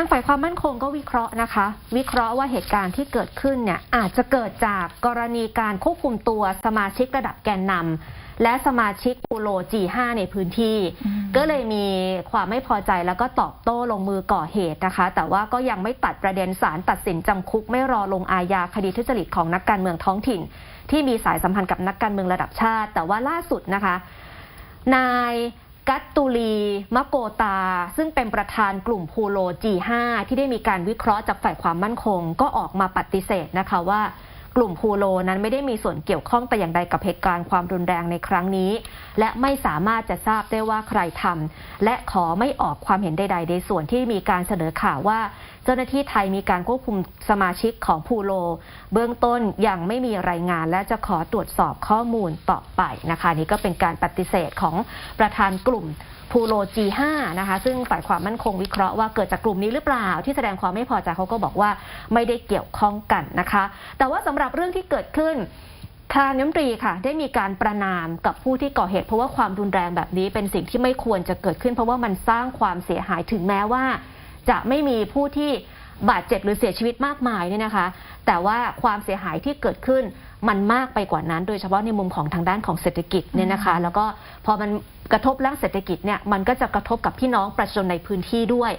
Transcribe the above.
างฝ่ายความมั่นคงก็วิเคราะห์นะคะ วิเคราะห์ว่าเหตุการณ์ที่เกิดขึ้นเนี่ยอาจจะเกิดจากกรณีการควบคุมตัวสมาชิกระดับแกนนำและสมาชิกปูโร G5 ในพื้นที่อืมก็เลยมีความไม่พอใจแล้วก็ตอบโต้ลงมือก่อเหตุนะคะ แต่ว่าก็ยังไม่ตัดประเด็นสารตัดสินจำคุกไม่รอลงอาญาคดีทุจริตของนักการเมืองท้องถิ่น ที่มีสายสัมพันธ์กับนักการเมืองระดับชาติ แต่ว่าล่าสุดนะคะ นาย กัตตุลีมะโกตา ซึ่งเป็นประธานกลุ่มพูโล G5 ที่ได้มีการวิเคราะห์จากฝ่ายความมั่นคง ก็ออกมาปฏิเสธนะคะว่ากลุ่มพูโลนั้นไม่ได้มีส่วนเกี่ยวข้องแต่อย่างใดกับเหตุการณ์ความรุนแรงในครั้งนี้ และไม่สามารถจะทราบได้ว่าใครทำและขอไม่ออกความเห็นใด ๆ ในส่วนที่มีการเสนอข่าวว่า จ้าหน้าที่ไทยมีการควบคุมสมาชิกของพูโล เบื้องต้นยังไม่มีรายงาน และจะขอตรวจสอบข้อมูลต่อไปนะคะ นี่ก็เป็นการปฏิเสธของประธานกลุ่มพูโล G5 นะคะ ซึ่งฝ่ายความมั่นคงวิเคราะห์ว่าเกิดจากกลุ่มนี้หรือเปล่า ที่แสดงความไม่พอใจเขาก็บอกว่าไม่ได้เกี่ยวข้องกันนะคะ แต่ว่าสำหรับเรื่องที่เกิดขึ้นทางน้ำตรีค่ะ ได้มีการประนามกับผู้ที่ก่อเหตุ เพราะว่าความรุนแรงแบบนี้เป็นสิ่งที่ไม่ควรจะเกิดขึ้น เพราะว่ามันสร้างความเสียหายถึงแม้ว่า จะไม่มีผู้ที่บาดเจ็บหรือเสียชีวิตมากมายเนี่ยนะคะ แต่ว่าความเสียหายที่เกิดขึ้นมันมากไปกว่านั้น โดยเฉพาะในมุมของทางด้านของเศรษฐกิจเนี่ยนะคะ แล้วก็พอมันกระทบเรื่องเศรษฐกิจเนี่ยมันก็จะกระทบกับพี่น้องประชาชนในพื้นที่ด้วย